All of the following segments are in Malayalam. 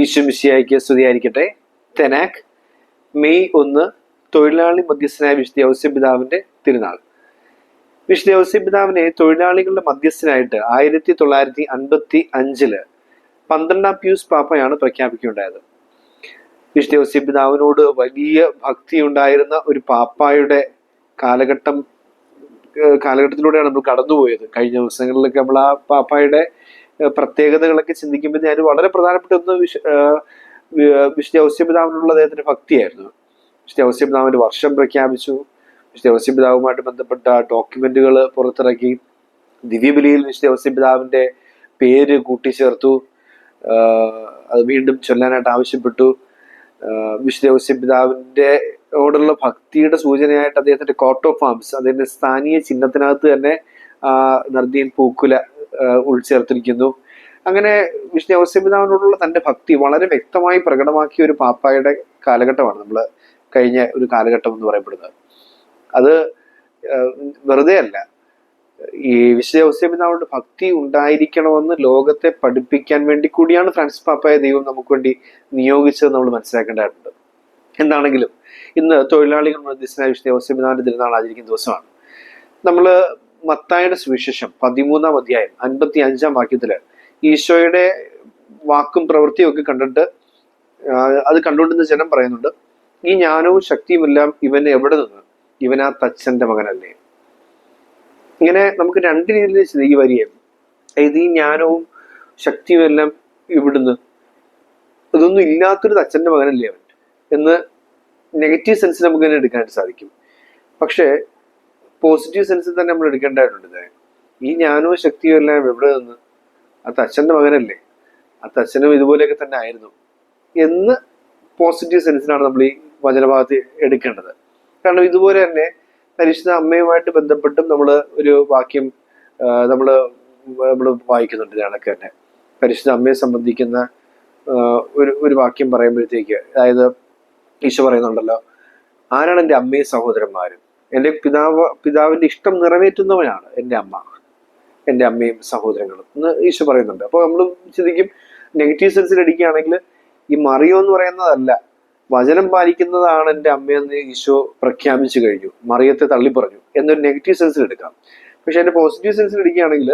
ഈശ്വമിശിയായിക്ക് സ്തുതിയായിരിക്കട്ടെ. തെനാക് മെയ് ഒന്ന് തൊഴിലാളി മധ്യസ്ഥനായ വിശുദ്ധ ഔസ്യപിതാവിന്റെ തിരുനാൾ. വിശുദ്ധ ഔസ്യപിതാവിനെ തൊഴിലാളികളുടെ മധ്യസ്ഥനായിട്ട് ആയിരത്തി തൊള്ളായിരത്തി അൻപത്തി അഞ്ചിൽ പന്ത്രണ്ടാം പ്യൂസ് പാപ്പയാണ് പ്രഖ്യാപിക്കുകയുണ്ടായത്. വിശുദ്ധ ഔസ്യപിതാവിനോട് വലിയ ഭക്തി ഉണ്ടായിരുന്ന ഒരു പാപ്പായുടെ കാലഘട്ടം കാലഘട്ടത്തിലൂടെയാണ് നമ്മൾ കടന്നുപോയത്. കഴിഞ്ഞ ദിവസങ്ങളിലൊക്കെ നമ്മൾ ആ പാപ്പായുടെ പ്രത്യേകതകളൊക്കെ ചിന്തിക്കുമ്പോൾ ഞാൻ വളരെ പ്രധാനപ്പെട്ട ഒന്ന് വിശ വിശുദ്ധ ഔസ്യപിതാവിനുള്ള അദ്ദേഹത്തിന്റെ ഭക്തിയായിരുന്നു. വിശുദ്ധ ഔസ്യപിതാവിന്റെ വർഷം പ്രഖ്യാപിച്ചു. വിശുദ്ധ ഔസ്യപിതാവുമായിട്ട് ബന്ധപ്പെട്ട ഡോക്യുമെന്റുകൾ പുറത്തിറക്കി. ദിവ്യബലിയിൽ വിശുദ്ധ ഔസ്യപിതാവിന്റെ പേര് കൂട്ടിച്ചേർത്തു. അത് വീണ്ടും ചൊല്ലാനായിട്ട് ആവശ്യപ്പെട്ടു. വിശുദ്ധ ഔസ്യപിതാവിന്റെ ഓടുള്ള ഭക്തിയുടെ സൂചനയായിട്ട് അദ്ദേഹത്തിന്റെ കോട്ട് ഓഫ് ആംസ് അദ്ദേഹത്തിന്റെ സ്ഥാനീയ ചിഹ്നത്തിനകത്ത് തന്നെ നർദീൻ പൂക്കുല ഉൾച്ചേർത്തിരിക്കുന്നു. അങ്ങനെ വിഷ്ണു ഔസ്യപിതാവിനോടുള്ള തന്റെ ഭക്തി വളരെ വ്യക്തമായി പ്രകടമാക്കിയ ഒരു പാപ്പായുടെ കാലഘട്ടമാണ് നമ്മൾ കഴിഞ്ഞ ഒരു കാലഘട്ടം എന്ന് പറയപ്പെടുന്നത്. അത് വെറുതെ അല്ല. ഈ വിശുദ്ധ ഔസ്യപിതാവിനോട് ഭക്തി ഉണ്ടായിരിക്കണമെന്ന് ലോകത്തെ പഠിപ്പിക്കാൻ വേണ്ടി കൂടിയാണ് ഫ്രാൻസിസ് പാപ്പായ ദൈവം നമുക്ക് വേണ്ടി നിയോഗിച്ചത് നമ്മൾ മനസ്സിലാക്കേണ്ടതായിട്ടുണ്ട് എന്താണെങ്കിലും ഇന്ന് തൊഴിലാളികൾ മധ്യസ്ഥനായ വിശുദ്ധ ഔസ്യപിതാവിന്റെ തിരുനാൾ ആചരിക്കുന്ന ദിവസമാണ്. നമ്മൾ മത്തായുടെ സുവിശേഷം പതിമൂന്നാം അധ്യായം അൻപത്തി അഞ്ചാം വാക്യത്തിൽ ഈശോയുടെ വാക്കും പ്രവൃത്തിയും ഒക്കെ കണ്ടിട്ട് അത് കണ്ടുകൊണ്ടിരുന്ന ജനം പറയുന്നുണ്ട് ഈ ജ്ഞാനവും ശക്തിയുമെല്ലാം ഇവൻ എവിടെ നിന്ന്? ഇവൻ ആ തച്ചന്റെ മകനല്ലേ? ഇങ്ങനെ നമുക്ക് രണ്ട് രീതിയിൽ ചിന്തിക്കുക വരികയും അതായത് ഈ ജ്ഞാനവും ശക്തിയും എല്ലാം ഇവിടുന്ന്? ഇതൊന്നും ഇല്ലാത്തൊരു തച്ചന്റെ മകനല്ലേ അവൻ? എന്ന് നെഗറ്റീവ് സെൻസ് നമുക്ക് തന്നെ എടുക്കാനായിട്ട് സാധിക്കും. പക്ഷേ പോസിറ്റീവ് സെൻസിൽ തന്നെ നമ്മൾ എടുക്കേണ്ടതായിട്ടുണ്ട്. ഈ ഞാനോ ശക്തിയോ എല്ലാം എവിടെ നിന്ന് ആ തച്ഛന്റെ മകനല്ലേ? ആ തച്ഛനും ഇതുപോലെയൊക്കെ തന്നെ ആയിരുന്നു. എന്ന് പോസിറ്റീവ് സെൻസിലാണ് നമ്മൾ ഈ വചനഭാഗത്ത് എടുക്കേണ്ടത്. കാരണം ഇതുപോലെ തന്നെ പരിശുദ്ധ അമ്മയുമായിട്ട് ബന്ധപ്പെട്ടും നമ്മൾ ഒരു വാക്യം നമ്മൾ നമ്മൾ വായിക്കുന്നുണ്ട് ഇതിനൊക്കെ തന്നെ. പരിശുദ്ധ അമ്മയെ സംബന്ധിക്കുന്ന ഒരു ഒരു വാക്യം പറയുമ്പോഴത്തേക്ക് അതായത് ഈശോ പറയുന്നുണ്ടല്ലോ ആരാണ് എന്റെ അമ്മയും സഹോദരന്മാരും? എന്റെ പിതാവ് പിതാവിന്റെ ഇഷ്ടം നിറവേറ്റുന്നവനാണ് എന്റെ അമ്മ. എന്റെ അമ്മയും സഹോദരങ്ങളും. എന്ന് ഈശോ പറയുന്നുണ്ട്. അപ്പോൾ നമ്മൾ ചിന്തിക്കും നെഗറ്റീവ് സെൻസിൽ അടിക്കുകയാണെങ്കിൽ ഈ മറിയോ എന്ന് പറയുന്നതല്ല വചനം പാലിക്കുന്നതാണ് എന്റെ അമ്മയെന്ന് ഈശോ പ്രഖ്യാപിച്ചു കഴിഞ്ഞു. മറിയത്തെ തള്ളി പറഞ്ഞു എന്നൊരു നെഗറ്റീവ് സെൻസിൽ എടുക്കാം. പക്ഷെ എന്റെ പോസിറ്റീവ് സെൻസിൽ എടുക്കുകയാണെങ്കിൽ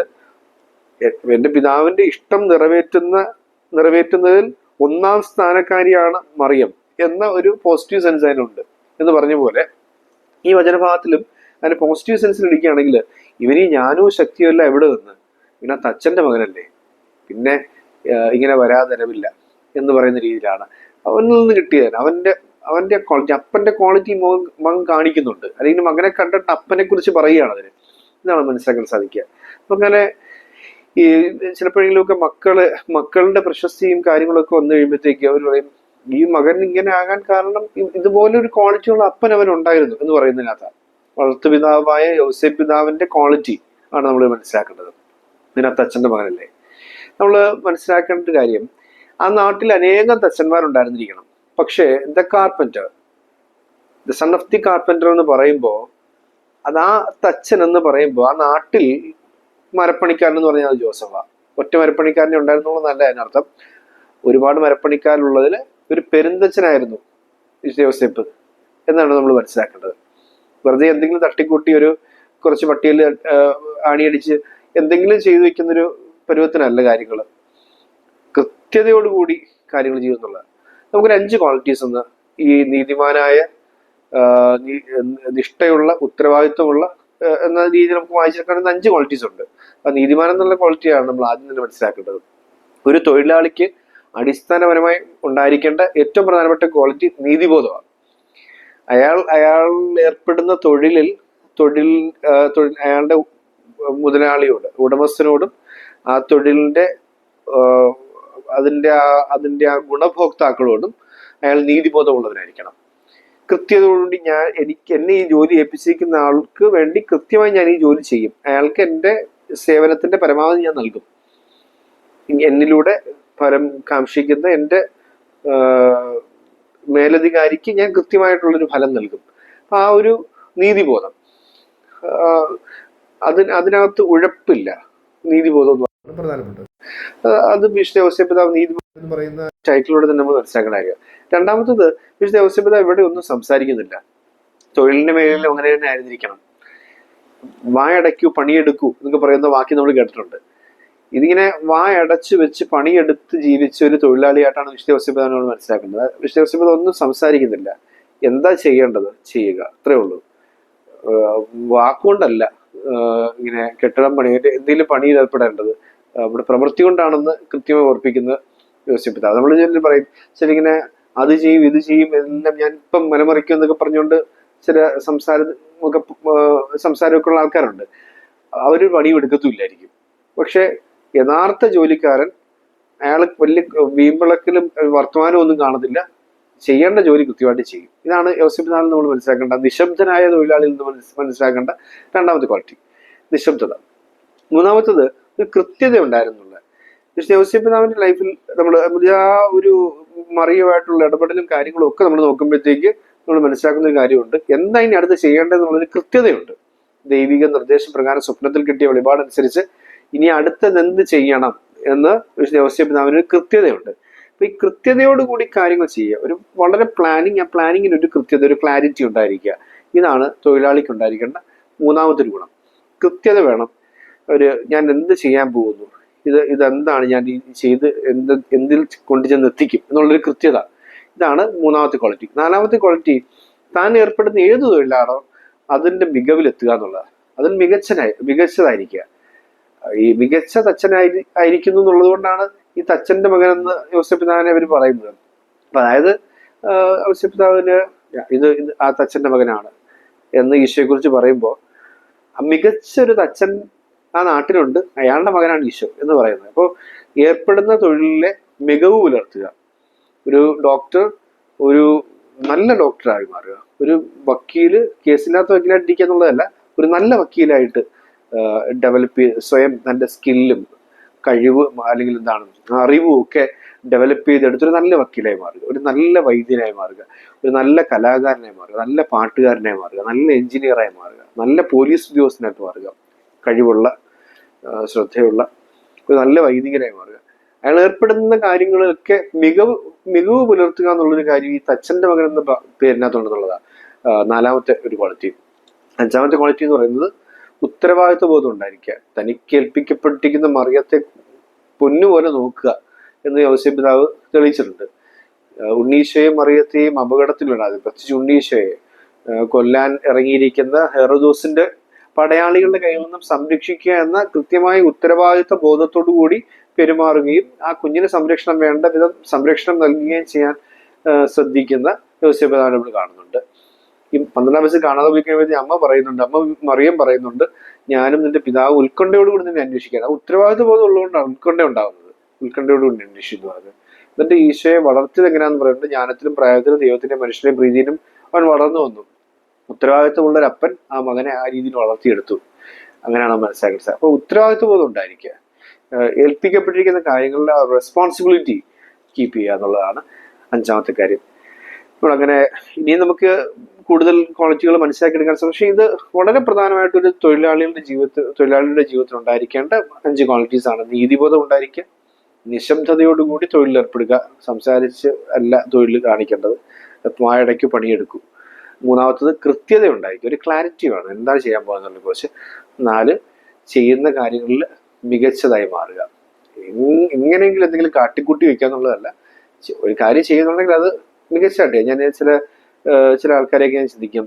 എന്റെ പിതാവിന്റെ ഇഷ്ടം നിറവേറ്റുന്ന നിറവേറ്റുന്നതിൽ ഒന്നാം സ്ഥാനക്കാരിയാണ് മറിയം എന്ന ഒരു പോസിറ്റീവ് സെൻസ് അതിനുണ്ട് എന്ന് പറഞ്ഞ പോലെ ഈ വചനഭാഗത്തിലും അങ്ങനെ പോസിറ്റീവ് സെൻസിൽ ഇരിക്കുകയാണെങ്കിൽ ഇവന് ഞാനോ ശക്തിയോ ശക്തിയും എല്ലാം എവിടെ നിന്ന്? പിന്നെ തച്ചന്റെ മകനല്ലേ. പിന്നെ ഇങ്ങനെ വരാതരവില്ല എന്ന് പറയുന്ന രീതിയിലാണ്. അവനിൽ നിന്ന് കിട്ടിയതാണ് അവന്റെ അവന്റെ ക്വാളിറ്റി അപ്പന്റെ ക്വാളിറ്റി മകൻ കാണിക്കുന്നുണ്ട്. അല്ലെങ്കിൽ മകനെ കണ്ടിട്ട് അപ്പനെ കുറിച്ച് പറയുകയാണ് അതിന് ഇതാണ് മനസ്സിലാക്കാൻ സാധിക്കുക. അപ്പം അങ്ങനെ ഈ ചിലപ്പോഴെങ്കിലുമൊക്കെ മക്കൾ മക്കളുടെ പ്രശസ്തിയും കാര്യങ്ങളൊക്കെ വന്നു കഴിയുമ്പോഴത്തേക്ക് അവർ പറയും ഈ മകൻ ഇങ്ങനെ ആകാൻ കാരണം ഇതുപോലെ ഒരു ക്വാളിറ്റിയുള്ള അപ്പൻ അവൻ ഉണ്ടായിരുന്നു എന്ന് പറയുന്നതിനകത്താണ്. വളർത്തുപിതാവായ യോസെ പിതാവിന്റെ ക്വാളിറ്റി ആണ് നമ്മൾ മനസ്സിലാക്കേണ്ടത്. ഇതിനകത്ത് അച്ഛന്റെ മകനല്ലേ. നമ്മൾ മനസ്സിലാക്കേണ്ട ഒരു കാര്യം ആ നാട്ടിൽ അനേകം തച്ചന്മാരുണ്ടായിരുന്നിരിക്കണം. പക്ഷേ the carpenter the son of the carpenter എന്ന് പറയുമ്പോൾ അത് ആ തച്ചൻ എന്ന് പറയുമ്പോൾ ആ നാട്ടിൽ മരപ്പണിക്കാരൻ എന്ന് പറഞ്ഞാൽ ജോസഫ. ഒറ്റ മരപ്പണിക്കാരനെ ഉണ്ടായിരുന്നുള്ളതല്ല അതിനർത്ഥം. ഒരുപാട് മരപ്പണിക്കാരുള്ളതിൽ ഒരു പെരുന്തച്ഛനായിരുന്നു യോസെപ്പ് എന്നാണ് നമ്മൾ മനസ്സിലാക്കേണ്ടത്. വെറുതെ എന്തെങ്കിലും തട്ടിക്കൂട്ടി ഒരു കുറച്ച് പട്ടിയിൽ ആണിയടിച്ച് എന്തെങ്കിലും ചെയ്തു വെക്കുന്ന ഒരു പരുവത്തിനല്ല കാര്യങ്ങൾ കൃത്യതയോടുകൂടി കാര്യങ്ങൾ ചെയ്യുന്നുള്ള നമുക്കൊരു അഞ്ച് ക്വാളിറ്റീസ് ഒന്ന് ഈ നീതിമാനായ നിഷ്ഠയുള്ള ഉത്തരവാദിത്വമുള്ള എന്ന രീതിയിൽ നമുക്ക് വായിച്ചെടുക്കാവുന്ന അഞ്ച് ക്വാളിറ്റീസ് ഉണ്ട്. അപ്പൊ നീതിമാൻ എന്നുള്ള ക്വാളിറ്റിയാണ് നമ്മൾ ആദ്യം തന്നെ മനസ്സിലാക്കേണ്ടത്. ഒരു തൊഴിലാളിക്ക് അടിസ്ഥാനപരമായി ഉണ്ടായിരിക്കേണ്ട ഏറ്റവും പ്രധാനപ്പെട്ട ക്വാളിറ്റി നീതിബോധമാണ്. അയാൾ അയാൾ ഏർപ്പെടുന്ന തൊഴിലിൽ തൊഴിൽ അയാളുടെ മുതലാളിയോട് ഉടമസ്ഥനോടും ആ തൊഴിലിന്റെ അതിന്റെ ആ അതിന്റെ ആ ഗുണഭോക്താക്കളോടും അയാൾ നീതിബോധമുള്ളവനായിരിക്കണം കൃത്യതയോടുകൂടി ഞാൻ എനിക്ക് എന്നെ ഈ ജോലി ഏൽപ്പിച്ചിരിക്കുന്ന ആൾക്ക് വേണ്ടി കൃത്യമായി ഞാൻ ഈ ജോലി ചെയ്യും. അയാൾക്ക് എന്റെ സേവനത്തിന്റെ പരമാവധി ഞാൻ നൽകും. എന്നിലൂടെ ഫലം കാക്ഷിക്കുന്ന എന്റെ മേലധികാരിക്ക് ഞാൻ കൃത്യമായിട്ടുള്ളൊരു ഫലം നൽകും. അപ്പം ആ ഒരു നീതിബോധം. അതിന് അതിനകത്ത് ഉഴപ്പില്ല നീതിബോധം എന്ന് പറയുന്നത്. പ്രധാനപ്പെട്ടത്. അത് വിശുദ്ധ ഔസ്യപിതാവ് നീതി എന്ന് പറയുന്ന ടൈറ്റിലൂടെ തന്നെ നമ്മൾ മനസ്സിലാക്കേണ്ട കാര്യം രണ്ടാമത്തത് വിശുദ്ധ ഔസേപിത ഇവിടെ ഒന്നും സംസാരിക്കുന്നില്ല. തൊഴിലിന്റെ മേഖലയിൽ അങ്ങനെ തന്നെ ആയിരുന്നിരിക്കണം. വായടയ്ക്കൂ പണിയെടുക്കൂ എന്നൊക്കെ പറയുന്ന വാക്യം നമ്മൾ കേട്ടിട്ടുണ്ട്. ഇതിങ്ങനെ വായടച്ചു വെച്ച് പണിയെടുത്ത് ജീവിച്ച ഒരു തൊഴിലാളിയായിട്ടാണ് വിഷ്ണു നമ്മൾ മനസ്സിലാക്കുന്നത്. വിഷ്ണു ഒന്നും സംസാരിക്കുന്നില്ല. എന്താ ചെയ്യേണ്ടത്? ചെയ്യുക. അത്രേ ഉള്ളൂ. വാക്കുകൊണ്ടല്ല ഇങ്ങനെ കെട്ടിടം പണി എന്തെങ്കിലും പണിയിൽ ഏർപ്പെടേണ്ടത്. നമ്മുടെ പ്രവൃത്തി കൊണ്ടാണെന്ന് കൃത്യമായി ഓർപ്പിക്കുന്ന യോസിപ്പിതാവ് നമ്മൾ ചില പറയും ശരി ഇങ്ങനെ അത് ചെയ്യും ഇത് ചെയ്യും എല്ലാം ഞാൻ ഇപ്പം മലമറിക്കും എന്നൊക്കെ പറഞ്ഞുകൊണ്ട് ചില സംസാര ഒക്കെ സംസാരമൊക്കെ ഉള്ള ആൾക്കാരുണ്ട്. അവർ പണിയും എടുക്കത്തുമില്ലായിരിക്കും പക്ഷെ യഥാർത്ഥ ജോലിക്കാരൻ അയാൾ വലിയ വീമ്പിളക്കിലും വർത്തമാനവും ഒന്നും കാണത്തില്ല. ചെയ്യേണ്ട ജോലി കൃത്യമായിട്ട് ചെയ്യും. ഇതാണ് യോസിപ്പിനാൽ നമ്മൾ മനസ്സിലാക്കേണ്ട. നിശബ്ദനായ തൊഴിലാളിയിൽ നിന്ന് മനസ് മനസ്സിലാക്കേണ്ട രണ്ടാമത്തെ ക്വാളിറ്റി നിശബ്ദത. മൂന്നാമത്തത് ഒരു കൃത്യത ഉണ്ടായിരുന്നുള്ള പക്ഷേ യോസിപ്പിനാവിന്റെ ലൈഫിൽ നമ്മൾ ആ ഒരു മറിയുമായിട്ടുള്ള ഇടപെടലും കാര്യങ്ങളും ഒക്കെ നമ്മൾ നോക്കുമ്പോഴത്തേക്ക് നമ്മൾ മനസ്സിലാക്കുന്ന ഒരു കാര്യമുണ്ട്. എന്താ ഇനി അടുത്ത് ചെയ്യേണ്ടതെന്നുള്ളതിന് കൃത്യതയുണ്ട്. ദൈവിക നിർദ്ദേശപ്രകാരം സ്വപ്നത്തിൽ കിട്ടിയ വെളിപാടനുസരിച്ച് ഇനി അടുത്തത് എന്ത് ചെയ്യണം എന്ന് യോസിപ്പിതാവിന് ഒരു കൃത്യതയുണ്ട്. അപ്പൊ ഈ കൃത്യതയോടുകൂടി കാര്യങ്ങൾ ചെയ്യുക. ഒരു വളരെ പ്ലാനിങ് ആ പ്ലാനിങ്ങിന് ഒരു കൃത്യത ഒരു ക്ലാരിറ്റി ഉണ്ടായിരിക്കുക. ഇതാണ് തൊഴിലാളിക്ക് ഉണ്ടായിരിക്കേണ്ട മൂന്നാമത്തെ ഗുണം. കൃത്യത വേണം. ഒരു ഞാൻ എന്ത് ചെയ്യാൻ പോകുന്നു? ഇത് ഇതെന്താണ് ഞാൻ ഈ ചെയ്ത് എന്ത് എന്തിൽ കൊണ്ടുചെന്ന് എത്തിക്കും എന്നുള്ളൊരു കൃത്യത. ഇതാണ് മൂന്നാമത്തെ ക്വാളിറ്റി നാലാമത്തെ ക്വാളിറ്റി താൻ ഏർപ്പെടുന്ന ഏത് തൊഴിലാണോ അതിന്റെ മികവിലെത്തുക എന്നുള്ളതാണ്. അതിൽ മികച്ചനായി മികച്ചതായിരിക്കുക. ഈ മികച്ച തച്ചനായി ആയിരിക്കുന്നു എന്നുള്ളത് കൊണ്ടാണ് ഈ തച്ചന്റെ മകൻ എന്ന് യോസപിതാവിനെ അവർ പറയുന്നത്. അപ്പൊ അതായത് യോസപിതാവിന് ഇത് ആ തച്ചന്റെ മകനാണ് എന്ന് ഈശോയെ കുറിച്ച് പറയുമ്പോൾ മികച്ച ഒരു തച്ചൻ ആ നാട്ടിലുണ്ട് അയാളുടെ മകനാണ് ഈശോ എന്ന് പറയുന്നത്. അപ്പോൾ ഏർപ്പെടുന്ന തൊഴിലിലെ മികവ് പുലർത്തുക. ഒരു ഡോക്ടർ ഒരു നല്ല ഡോക്ടറായി മാറുക. ഒരു വക്കീൽ കേസില്ലാത്ത വക്കീലായിട്ടിരിക്കുക എന്നുള്ളതല്ല ഒരു നല്ല വക്കീലായിട്ട് ഡെവലപ്പ് സ്വയം തന്റെ സ്കില്ലും കഴിവ് അല്ലെങ്കിൽ എന്താണ് അറിവും ഒക്കെ ഡെവലപ്പ് ചെയ്തെടുത്തൊരു നല്ല വക്കീലായി മാറുക ഒരു നല്ല വൈദ്യനായി മാറുക ഒരു നല്ല കലാകാരനായി മാറുക നല്ല പാട്ടുകാരനായി മാറുക നല്ല എഞ്ചിനീയറായി മാറുക നല്ല പോലീസ് ഉദ്യോഗസ്ഥനായിട്ട് മാറുക കഴിവുള്ള ശ്രദ്ധയുള്ള ഒരു നല്ല വൈദികനായി മാറുക. അയാൾ ഏർപ്പെടുന്ന കാര്യങ്ങളൊക്കെ മികവ് മികവ് പുലർത്തുക എന്നുള്ളൊരു കാര്യം ഈ തച്ചന്റെ മകൻ എന്ന പേരിനകത്തുണ്ടെന്നുള്ളതാണ് നാലാമത്തെ ഒരു ക്വാളിറ്റി അഞ്ചാമത്തെ ക്വാളിറ്റി എന്ന് പറയുന്നത് ഉത്തരവാദിത്വ ബോധം ഉണ്ടായിരിക്കുക തനിക്ക് ഏൽപ്പിക്കപ്പെട്ടിരിക്കുന്ന മറിയത്തെ പൊന്നുപോലെ നോക്കുക എന്ന് യോസഫ് പിതാവ് തെളിയിച്ചിട്ടുണ്ട്. ഉണ്ണീശയെ മറിയത്തെയും അപകടത്തിൽ വിടാതെ പ്രത്യേകിച്ച് ഉണ്ണീശോയെ കൊല്ലാൻ ഇറങ്ങിയിരിക്കുന്ന ഹെറോദോസിന്റെ പടയാളികളുടെ കയ്യിൽ നിന്നും സംരക്ഷിക്കുക എന്ന കൃത്യമായ ഉത്തരവാദിത്വ ബോധത്തോടു കൂടി പെരുമാറുകയും ആ കുഞ്ഞിന് സംരക്ഷണം വേണ്ട വിധം സംരക്ഷണം നൽകുകയും ചെയ്യാൻ ശ്രദ്ധിക്കുന്ന യോസഫ് പിതാവിനെ നമ്മൾ കാണുന്നുണ്ട്. ഈ പന്ത്രണ്ടാം വയസ്സിൽ കാണാതെ പോയി കഴിയുമ്പോൾ അമ്മ പറയുന്നുണ്ട് അമ്മ മറിയം പറയുന്നുണ്ട് ഞാനും നിന്റെ പിതാവ് ഉത്കണ്ഠയോടുകൂടി നിന്നെ അന്വേഷിക്കാൻ ആ ഉത്തരവാദിത്വ ബോധം ഉള്ളതുകൊണ്ടാണ് ഉത്കണ്ഠ ഉണ്ടാകുന്നത്. ഉത്കണ്ഠയോടുകൂടി അന്വേഷിക്കുന്നു അത്. എന്നിട്ട് ഈശോയെ വളർത്തിയത് എങ്ങനെയാന്ന് പറയുന്നത് ജ്ഞാനത്തിലും പ്രായത്തിലും ദൈവത്തിന്റെ മനുഷ്യന്റെ പ്രീതിയിലും അവൻ വളർന്നു വന്നു. ഉത്തരവാദിത്വമുള്ള ഒരു അപ്പൻ ആ മകനെ ആ രീതിയിൽ വളർത്തിയെടുത്തു. അങ്ങനെയാണ് മനസ്സിലാക്കുന്നത് അപ്പോൾ ഉത്തരവാദിത്വ ബോധം ഉണ്ടായിരിക്കുക. ഏൽപ്പിക്കപ്പെട്ടിരിക്കുന്ന കാര്യങ്ങളുടെ റെസ്പോൺസിബിലിറ്റി കീപ്പ് ചെയ്യുക എന്നുള്ളതാണ് അഞ്ചാമത്തെ കാര്യം. അങ്ങനെ ഇനിയും നമുക്ക് കൂടുതൽ ക്വാളിറ്റികൾ മനസ്സിലാക്കിയെടുക്കാൻ സാധിക്കും. പക്ഷേ ഇത് വളരെ പ്രധാനമായിട്ട് ഒരു തൊഴിലാളികളുടെ ജീവിതത്തിൽ തൊഴിലാളിയുടെ ജീവിതത്തിൽ ഉണ്ടായിരിക്കേണ്ട അഞ്ച് ക്വാളിറ്റീസ് ആണ്. നീതിബോധം ഉണ്ടായിരിക്കുക നിശബ്ദതയോടുകൂടി തൊഴിലേർപ്പെടുക സംസാരിച്ച് അല്ല തൊഴിൽ കാണിക്കേണ്ടത് വായടയ്ക്ക് പണിയെടുക്കൂ. മൂന്നാമത്തത് കൃത്യത ഉണ്ടായിരിക്കും ഒരു ക്ലാരിറ്റി വേണം. എന്താണ് ചെയ്യാൻ പോകുന്നതിനെ കുറിച്ച് നാല് ചെയ്യുന്ന കാര്യങ്ങളിൽ മികച്ചതായി മാറുക. ഇങ്ങനെയെങ്കിലും എന്തെങ്കിലും കാട്ടിക്കൂട്ടി വെക്കുക എന്നുള്ളതല്ല ഒരു കാര്യം ചെയ്യുന്നുണ്ടെങ്കിൽ അത് മികച്ചതായിട്ട് ഞാൻ ചില ചില ആൾക്കാരെയൊക്കെ ഞാൻ ചിന്തിക്കും.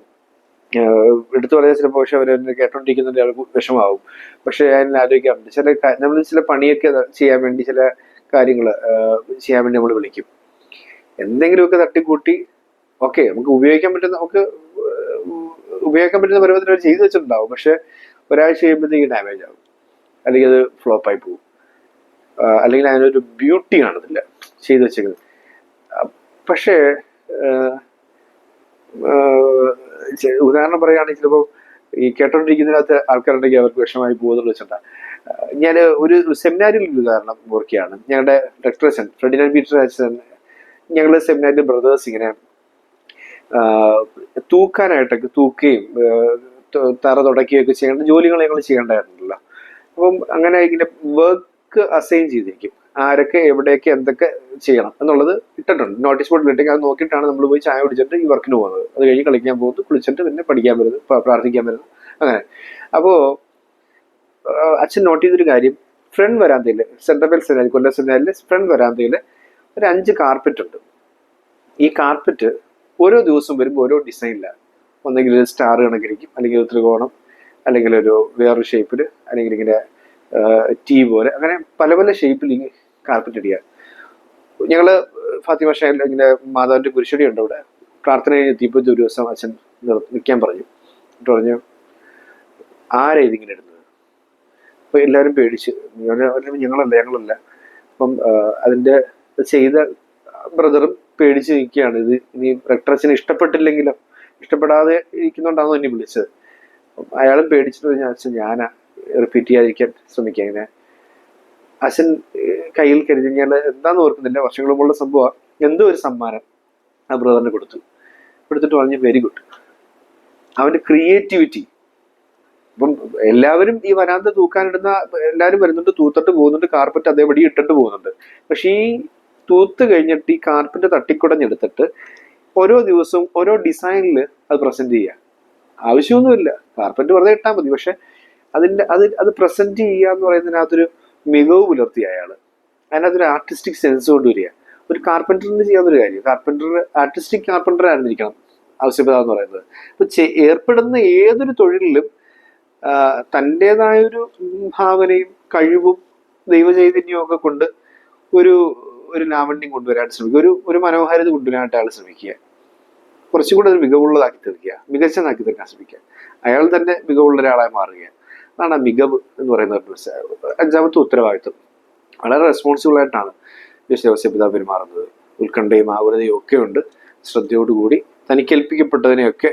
എടുത്തു പറയാൻ ചിലപ്പോൾ പക്ഷെ അവർ കേട്ടോണ്ടിരിക്കുന്ന ആൾക്ക് വിഷമാവും. പക്ഷെ ഞാൻ ആലോചിക്കാറുണ്ട് ചില നമ്മൾ ചില പണിയൊക്കെ ചെയ്യാൻ വേണ്ടി ചില കാര്യങ്ങൾ ചെയ്യാൻ വേണ്ടി നമ്മൾ വിളിക്കും. എന്തെങ്കിലുമൊക്കെ തട്ടിക്കൂട്ടി ഓക്കെ നമുക്ക് ഉപയോഗിക്കാൻ പറ്റുന്ന നമുക്ക് ഉപയോഗിക്കാൻ പറ്റുന്ന പരുവത്തിൽ അവർ ചെയ്തു വെച്ചിട്ടുണ്ടാവും. പക്ഷെ ഒരാഴ്ച കഴിയുമ്പോഴത്തേക്ക് ഡാമേജ് ആവും. അല്ലെങ്കിൽ അത് ഫ്ലോപ്പായി പോകും. അല്ലെങ്കിൽ അതിനൊരു ബ്യൂട്ടി കാണത്തില്ല ചെയ്തു വെച്ചേക്കുന്നത്. പക്ഷേ ഉദാഹരണം പറയുകയാണെങ്കിൽ ചിലപ്പോൾ ഈ കേട്ടോണ്ടിരിക്കുന്നതിനകത്ത് ആൾക്കാരുണ്ടെങ്കിൽ അവർക്ക് വിഷമായി പോകുന്നത് വെച്ചിട്ടാ ഞാൻ ഒരു സെമിനാരിൽ ഉദാഹരണം ഓർക്കുകയാണ്. ഞങ്ങളുടെ ഡോക്ടർ അച്ഛൻ ഫ്രെഡിനാൻഡ് പീറ്റർ അച്ഛൻ ഞങ്ങൾ സെമിനാരിൽ ബ്രദേഴ്സ് ഇങ്ങനെ തൂക്കാനായിട്ടൊക്കെ തൂക്കുകയും തറ തുടക്കുകയും ഒക്കെ ചെയ്യേണ്ട ജോലികൾ ഞങ്ങൾ ചെയ്യേണ്ടതായിരുന്നല്ലോ അപ്പം അങ്ങനെ ഇങ്ങനെ വർക്ക് അസൈൻ ചെയ്തിരിക്കും. ആരൊക്കെ എവിടെയൊക്കെ എന്തൊക്കെ ചെയ്യണം എന്നുള്ളത് ഇട്ടിട്ടുണ്ട്. നോട്ടീസ് ബോർഡിൽ ഇട്ടെങ്കിൽ അത് നോക്കിയിട്ടാണ് നമ്മൾ പോയി ചായ കുടിച്ചിട്ട് ഈ വർക്കിന് പോകുന്നത്. അത് കഴിഞ്ഞ് കളിക്കാൻ പോകുന്നത് കുളിച്ചിട്ട് പിന്നെ പഠിക്കാൻ വരുന്നത് പ്രാർത്ഥിക്കാൻ വരുന്നത് അങ്ങനെ. അപ്പോൾ അച്ഛൻ നോട്ട് ചെയ്തൊരു കാര്യം. ഫ്രണ്ട് വരാന്തയിൽ സെൻട്രൽ ബെൽ സെനാൽ കൊല്ലം സെനാലിൽ ഫ്രണ്ട് വരാന്തയിൽ ഒരു അഞ്ച് കാർപ്പറ്റ് ഉണ്ട്. ഈ കാർപ്പറ്റ് ഓരോ ദിവസം വരുമ്പോൾ ഓരോ ഡിസൈനിലാണ് ഒന്നെങ്കിൽ ഒരു സ്റ്റാർ കണക്കിരിക്കും അല്ലെങ്കിൽ ഒരു ത്രികോണം അല്ലെങ്കിൽ ഒരു വേറൊരു ഷേപ്പിൽ അല്ലെങ്കിൽ ഇങ്ങനെ ടീ പോലെ. അങ്ങനെ പല പല ഷേപ്പിൽ കാർപ്പറ്റ് അടിയാണ് ഞങ്ങൾ ഫാത്തിമ ഷാഹിൽ ഇങ്ങനെ മാതാവിന്റെ കുരിശടി ഉണ്ട് അവിടെ. പ്രാർത്ഥന കഴിഞ്ഞ് എത്തിയപ്പോൾ ഒരു ദിവസം അച്ഛൻ നിൽക്കാൻ പറഞ്ഞു. എന്നിട്ട് പറഞ്ഞു ആരാ ഇതിങ്ങനെ ഇടുന്നത്? അപ്പൊ എല്ലാവരും പേടിച്ച് ഞങ്ങളല്ല ഞങ്ങളല്ല. അപ്പം അതിന്റെ ചെയ്ത ബ്രദറും പേടിച്ച് നിൽക്കുകയാണ്. ഇത് ഇനി റെക്ടറച്ചിന് ഇഷ്ടപ്പെട്ടില്ലെങ്കിലും ഇഷ്ടപ്പെടാതെ ഇരിക്കുന്നുണ്ടാണെന്ന് എന്നെ വിളിച്ചത്. അയാളും പേടിച്ചിട്ട് ഞാൻ അച്ഛൻ ഞാനാ റിപ്പീറ്റ് ചെയ്യാതിരിക്കാൻ ശ്രമിക്കാം ഇങ്ങനെ അച്ഛൻ കയ്യിൽ കരുതി ഞാൻ എന്താന്ന് ഓർക്കുന്നില്ല. വർഷങ്ങൾ മുമ്പുള്ള സംഭവം എന്തോ ഒരു സമ്മാനം ആ ബ്രദറിന് കൊടുത്തു. കൊടുത്തിട്ട് പറഞ്ഞു വെരി ഗുഡ് അവന്റെ ക്രിയേറ്റിവിറ്റി ഇപ്പം എല്ലാവരും ഈ വരാന്ത തൂക്കാനിടുന്ന എല്ലാവരും വരുന്നുണ്ട് തൂത്തിട്ട് പോകുന്നുണ്ട് കാർപ്പറ്റ് അതേപടി ഇട്ടിട്ട് പോകുന്നുണ്ട്. പക്ഷെ ഈ തൂത്ത് കഴിഞ്ഞിട്ട് ഈ കാർപ്പറ്റ് തട്ടിക്കുടഞ്ഞെടുത്തിട്ട് ഓരോ ദിവസവും ഓരോ ഡിസൈനിൽ അത് പ്രസന്റ് ചെയ്യുക. ആവശ്യമൊന്നുമില്ല. കാർപ്പറ്റ് വെറുതെ ഇട്ടാൽ മതി. പക്ഷെ അതിന്റെ അത് അത് പ്രസന്റ് ചെയ്യുക എന്ന് പറയുന്നതിനകത്തൊരു മികവ് പുലർത്തിയ അയാൾ. അതിനകത്തൊരു ആർട്ടിസ്റ്റിക് സെൻസ് കൊണ്ടുവരിക ഒരു കാർപ്പന്ററിന് ചെയ്യാവുന്നൊരു കാര്യം. കാർപ്പന്റർ ആർട്ടിസ്റ്റിക് കാർപ്പന്റർ ആയിരുന്നിരിക്കണം ആവശ്യപ്പെടാ എന്ന് പറയുന്നത്. അപ്പൊ ഏർപ്പെടുന്ന ഏതൊരു തൊഴിലിലും തന്റെതായൊരു ഭാവനയും കഴിവും ദൈവചൈതന്യവും ഒക്കെ കൊണ്ട് ഒരു ഒരു ലാവണ്യം കൊണ്ടുവരാൻ ശ്രമിക്കുക. ഒരു ഒരു മനോഹാരിത കൊണ്ടുവരാനായിട്ട് അയാൾ ശ്രമിക്കുക. കുറച്ചും കൂടെ ഒരു മികവുള്ളതാക്കി തീർക്കുക. മികച്ചതാക്കി തീർക്കാൻ ശ്രമിക്കുക. അയാൾ തന്നെ മികവുള്ള ഒരാളായി മാറുക. അതാണ് മികവ് എന്ന് പറയുന്ന. അഞ്ചാമത്തെ ഉത്തരവാദിത്വം. വളരെ റെസ്പോൺസിബിൾ ആയിട്ടാണ് യേശുദേവസ്യപിതാവ് പെരുമാറുന്നത്. ഉത്കണ്ഠയും ആകുലതയും ഒക്കെ ഉണ്ട്. ശ്രദ്ധയോടുകൂടി തനിക്കേൽപ്പിക്കപ്പെട്ടതിനെയൊക്കെ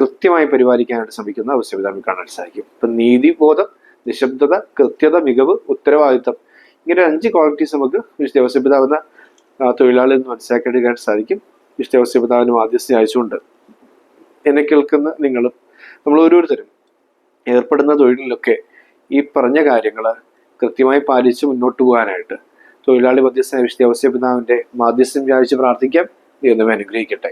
കൃത്യമായി പരിപാലിക്കാനായിട്ട് ശ്രമിക്കുന്ന അവസ്യപിതാവിൽ കാണാൻ സാധിക്കും. ഇപ്പം നീതിബോധം നിശബ്ദത കൃത്യത മികവ് ഉത്തരവാദിത്തം ഇങ്ങനെ അഞ്ച് ക്വാളിറ്റീസ് നമുക്ക് വിശുദ്ധവസ്യപിതാവ് എന്ന എന്ന് മനസ്സിലാക്കിയെടുക്കാൻ സാധിക്കും. വിശുദ്ധവസ്യപിതാവിന് മാധ്യസ്ഥ അയച്ചുകൊണ്ട് എന്നെ കേൾക്കുന്ന നിങ്ങളും നമ്മൾ ഓരോരുത്തരും ഏർപ്പെടുന്ന തൊഴിലിലൊക്കെ ഈ പറഞ്ഞ കാര്യങ്ങൾ കൃത്യമായി പാലിച്ച് മുന്നോട്ട് പോകാനായിട്ട് തൊഴിലാളി മധ്യസ്ഥ വിശുദ്ധ അവസ്യപിതാവിന്റെ മാധ്യസ്ഥം വ്യാപിച്ച് പ്രാർത്ഥിക്കാം ദൈവമേ അനുഗ്രഹിക്കട്ടെ.